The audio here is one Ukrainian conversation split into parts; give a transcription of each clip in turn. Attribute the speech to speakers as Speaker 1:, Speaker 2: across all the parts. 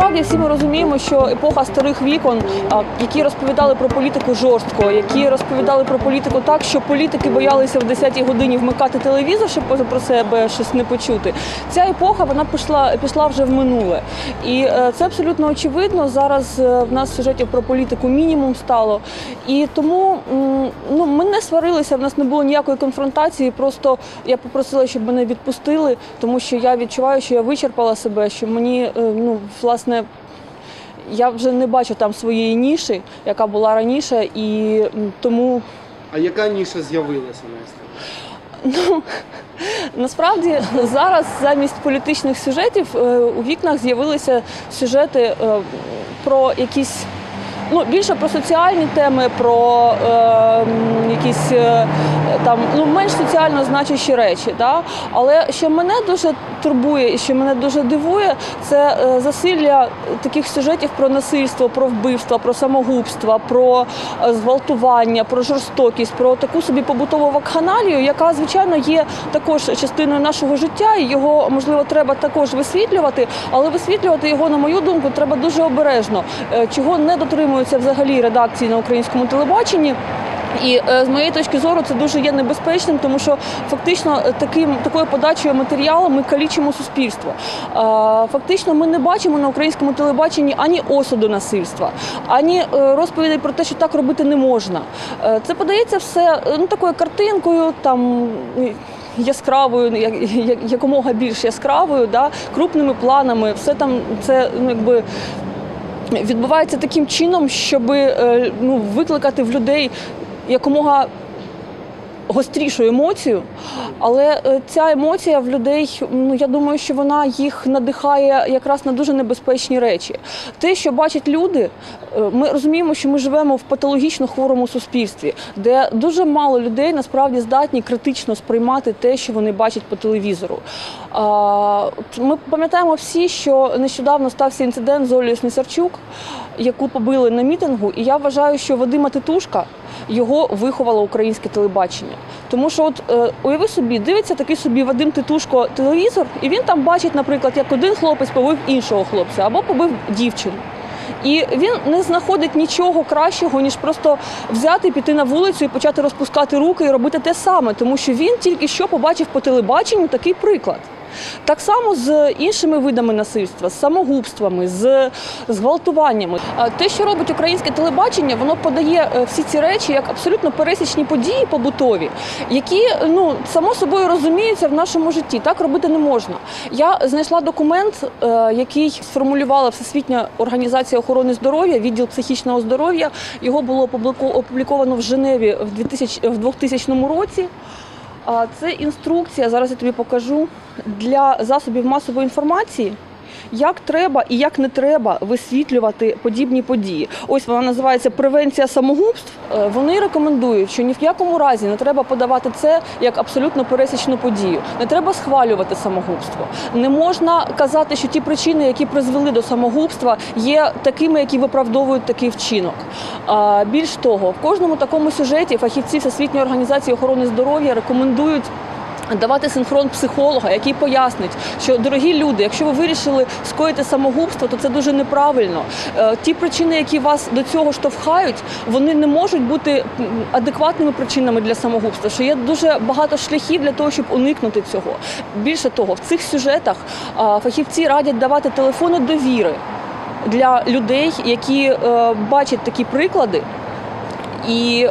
Speaker 1: насправді всі ми розуміємо, що епоха старих вікон, які розповідали про політику жорстко, які розповідали про політику так, що політики боялися в 10-й годині вмикати телевізор, щоб про себе щось не почути. Ця епоха вона пішла пішла вже в минуле, і е, це абсолютно очевидно. Зараз е, в нас сюжетів про політику мінімум стало. І тому ну, ми не сварилися, в нас не було ніякої конфронтації. Просто я попросила, щоб мене відпустили, тому що я відчуваю, що я вичерпала себе, що мені е, ну, власне. Я вже не бачу там своєї ніші, яка була раніше, і тому
Speaker 2: А яка ніша з'явилася Настя?
Speaker 1: Ну насправді зараз замість політичних сюжетів е, у вікнах з'явилися сюжети е, про якісь. Ну, більше про соціальні теми, про е, якісь там ну менш соціально значущі речі. Да? Але що мене дуже турбує і що мене дуже дивує, це е, засилля таких сюжетів про насильство, про вбивства, про самогубства, про е, зґвалтування, про жорстокість, про таку собі побутову вакханалію, яка звичайно є також частиною нашого життя, і його можливо треба також висвітлювати, але висвітлювати його, на мою думку, треба дуже обережно, е, чого не дотримуються взагалі редакції на українському телебаченні. І е, з моєї точки зору це дуже є небезпечним, тому що фактично е, таким такою подачею матеріалу ми калічимо суспільство. Фактично, ми не бачимо на українському телебаченні ані осуду насильства, ані е, розповідей про те, що так робити не можна. Це подається все ну такою картинкою, там. Яскравою, як- як- якомога більш яскравою, да, крупними планами, все там це ну якби відбувається таким чином, щоб ну, викликати в людей якомога гострішу емоцію, але е, ця емоція в людей, ну я думаю, що вона їх надихає якраз на дуже небезпечні речі. Те, що бачать люди, е, ми розуміємо, що ми живемо в патологічно хворому суспільстві, де дуже мало людей насправді здатні критично сприймати те, що вони бачать по телевізору. Ми пам'ятаємо всі, що нещодавно стався інцидент з Олею Снісарчук, яку побили на мітингу, і я вважаю, що Вадима Титушка його виховало українське телебачення. Тому що, от е, уяви собі, дивиться такий собі Вадим Титушко телевізор, і він там бачить, наприклад, як один хлопець побив іншого хлопця або побив дівчину. І він не знаходить нічого кращого, ніж просто взяти, піти на вулицю і почати розпускати руки і робити те саме, тому що він тільки що побачив по телебаченню такий приклад. Так само з іншими видами насильства, з самогубствами, з зґвалтуваннями. А Те, що робить українське телебачення, воно подає е, всі ці речі як абсолютно пересічні події побутові, які ну само собою розуміються в нашому житті. Так робити не можна. Я знайшла документ, е, який сформулювала Всесвітня організація охорони здоров'я, відділ психічного здоров'я. Його було опубліковано в Женеві в 2000, в 2000 році. Це інструкція, зараз я тобі покажу для засобів масової інформації. Як треба і як не треба висвітлювати подібні події. Ось вона називається превенція самогубств. Е, Вони рекомендують, що ні в якому разі не треба подавати це як абсолютно пересічну подію. Не треба схвалювати самогубство. Не можна казати, що ті причини, які призвели до самогубства, є такими, які виправдовують такий вчинок. Більш того, в кожному такому сюжеті фахівці Всесвітньої організації охорони здоров'я рекомендують. Давати синхрон психолога, який пояснить, що дорогі люди, якщо ви вирішили скоїти самогубство, то це дуже неправильно. Е, Ті причини, які вас до цього штовхають, вони не можуть бути адекватними причинами для самогубства. Що є дуже багато шляхів для того, щоб уникнути цього. Більше того, в цих сюжетах фахівці радять давати телефони довіри для людей, які е, бачать такі приклади. І е,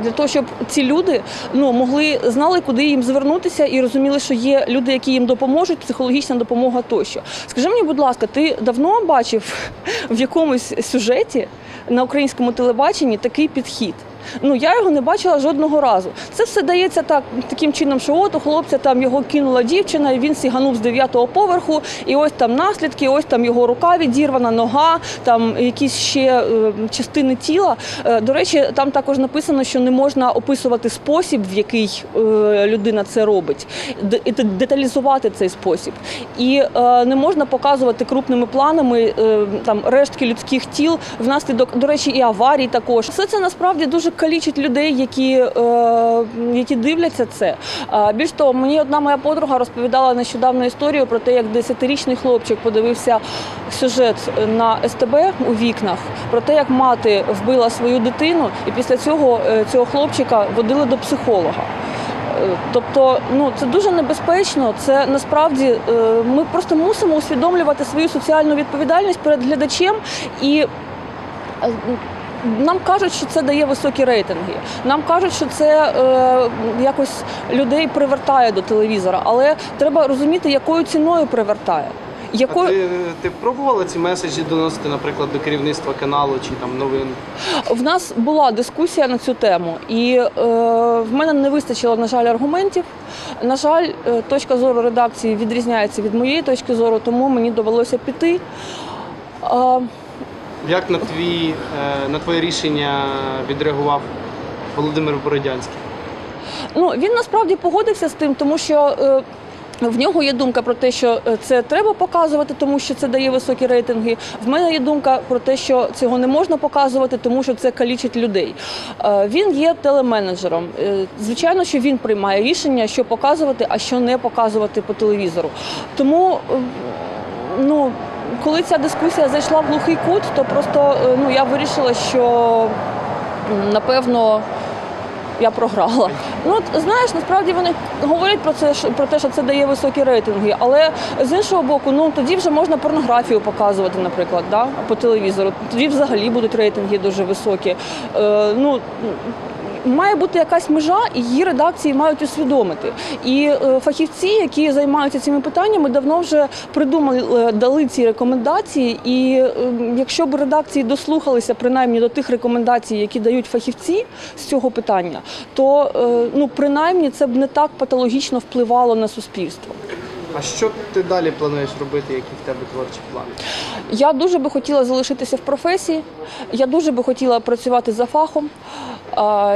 Speaker 1: для того, щоб ці люди ну могли знали, куди їм звернутися, і розуміли, що є люди, які їм допоможуть, психологічна допомога тощо. Скажи мені, будь ласка, ти давно бачив в якомусь сюжеті на українському телебаченні такий підхід? Ну я його не бачила жодного разу. Це все дається так таким чином, що от у хлопця там його кинула дівчина, і він сіганув з дев'ятого поверху, і ось там наслідки, ось там його рука відірвана, нога, там якісь ще е, частини тіла. Е, до речі, там також написано, що не можна описувати спосіб, в який е, людина це робить, де- деталізувати цей спосіб. І е, не можна показувати крупними планами е, там рештки людських тіл внаслідок, до речі, і аварій також. Все це насправді дуже дуже калічить людей, які, е, які дивляться це. А, більш того, мені одна моя подруга розповідала нещодавно історію про те, як 10-річний хлопчик подивився сюжет на СТБ у вікнах, про те, як мати вбила свою дитину, і після цього е, цього хлопчика водили до психолога. Е, Тобто, ну це дуже небезпечно. Це насправді е, ми просто мусимо усвідомлювати свою соціальну відповідальність перед глядачем і. Нам кажуть, що це дає високі рейтинги. Нам кажуть, що це е, якось людей привертає до телевізора, але треба розуміти, якою ціною привертає.
Speaker 2: А ти, ти пробувала ці меседжі доносити, наприклад, до керівництва каналу чи там новин?
Speaker 1: В нас була дискусія на цю тему, і е, в мене не вистачило, на жаль, аргументів. На жаль, е, точка зору редакції відрізняється від моєї точки зору, тому мені довелося піти. Е,
Speaker 2: Як на твій е, на твоє рішення відреагував Володимир Бородянський?
Speaker 1: ну, він насправді погодився з тим, тому що. Е, в нього є думка про те, що е, це треба показувати, тому що це дає високі рейтинги. В мене є думка про те, що цього не можна показувати, тому що це калічить людей. Е, Він є телеменеджером. Е, Звичайно, що він приймає рішення, що показувати, а що не показувати по телевізору. Тому е, ну. Коли ця дискусія зайшла в глухий кут, то просто е, ну я вирішила, що напевно я програла. Ну от знаєш, насправді вони говорять про це про те, що це дає високі рейтинги. Але з іншого боку, ну тоді вже можна порнографію показувати, наприклад, да, по телевізору. Тоді взагалі будуть рейтинги дуже високі. Е, ну Має бути якась межа, і її редакції мають усвідомити. І е, фахівці, які займаються цими питаннями, давно вже придумали, е, дали ці рекомендації. І якщо б редакції дослухалися принаймні до тих рекомендацій, які дають фахівці з цього питання, то е, ну принаймні це б не так патологічно впливало на суспільство.
Speaker 2: А що ти далі плануєш робити? Які в тебе творчі плани?
Speaker 1: Я дуже би хотіла залишитися в професії. Я дуже би хотіла працювати за фахом.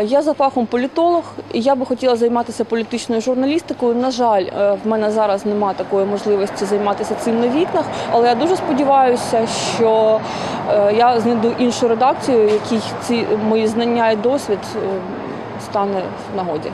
Speaker 1: Я за фахом політолог, і я би хотіла займатися політичною журналістикою. На жаль, е, в мене зараз немає такої можливості займатися цим на вікнах, але я дуже сподіваюся, що е, я знайду іншу редакцію, якій ці мої знання і досвід е, стане в нагоді.